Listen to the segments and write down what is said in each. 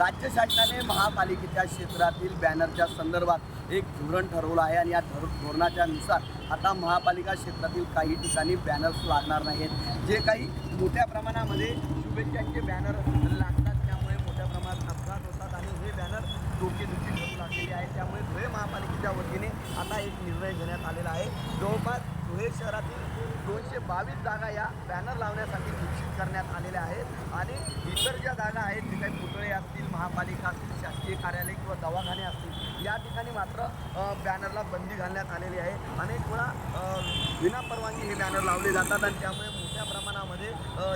राज्य शासनाने महापालिकेच्या क्षेत्रातील बॅनरच्या संदर्भात एक धोरण ठरवलं आहे आणि या धर धोरणाच्या नुसार आता महापालिका क्षेत्रातील काही ठिकाणी बॅनर्स लागणार नाहीत. जे काही मोठ्या प्रमाणामध्ये शुभेच्छांचे बॅनर लागतात त्यामुळे मोठ्या प्रमाणात अपघात होतात आणि हे बॅनर डोकेदुखी ठरू लागलेले आहे त्यामुळे धुळे महापालिकेच्या वतीने आता एक निर्णय घेण्यात आलेला आहे. जवळपास धुळे शहरातील दोनशे बावीस जागा या बॅनर लावण्यासाठी निश्चित करण्यात आलेल्या आहेत आणि इतर ज्या जागा आहेत जे काही पुतळे असतील महापालिका असतील शासकीय कार्यालय किंवा दवाखाने असतील या ठिकाणी मात्र बॅनरला बंदी घालण्यात आलेली आहे. अनेक वेळा विनापरवानगी हे बॅनर लावले जातात आणि त्यामुळे मोठ्या प्रमाणामध्ये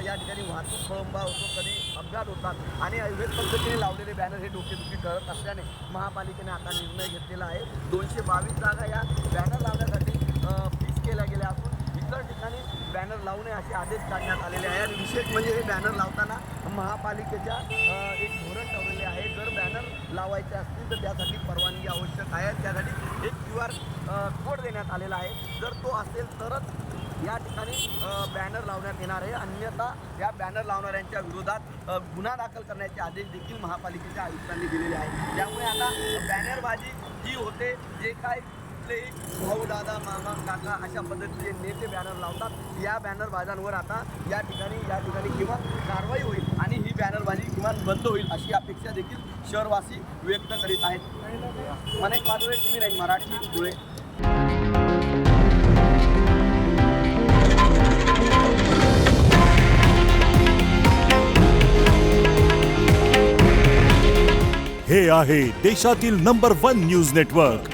या ठिकाणी वाहतूक खोळंबा होतो कधी अपघात होतात आणि अवैध पद्धतीने लावलेले बॅनर हे डोकेदुखी ठरत असल्याने महापालिकेने आता निर्णय घेतलेला आहे. दोनशे बावीस जागा या बॅनर लावण्यासाठी फिक्स केल्या गेल्या असून इतर ठिकाणी बॅनर लावणे असे आदेश काढण्यात आलेले आहे. आणि विशेष म्हणजे हे बॅनर लावताना महापालिकेच्या एक धोरण ठरवलेले आहे जर बॅनर करायचे असतील तर त्यासाठी परवानगी आवश्यक आहे. त्यासाठी एक क्यू आर कोड देण्यात आलेला आहे. जर तो असेल तरच या ठिकाणी बॅनर लावण्यात येणार आहे. अन्यथा या बॅनर लावणाऱ्यांच्या विरोधात गुन्हा दाखल करण्याचे आदेश देखील महापालिकेच्या आयुक्तांनी दिलेले आहेत. त्यामुळे आता बॅनरबाजी जी होते. जे काय कुठलेही भाऊ दादा मामा काका अशा पद्धतीचे नेते बॅनर लावतात. या बॅनर बाजांवर आता या ठिकाणी या ठिकाणी किंवा कारवाई होईल आणि ही बॅनरबाजी किमान बंद होईल अशी अपेक्षा देखील शहरवासी व्यक्त करीत आहेत. अनेक पादुळे तुम्ही नाही मराठी धुळे. हे आहे देशातील नंबर वन न्यूज नेटवर्क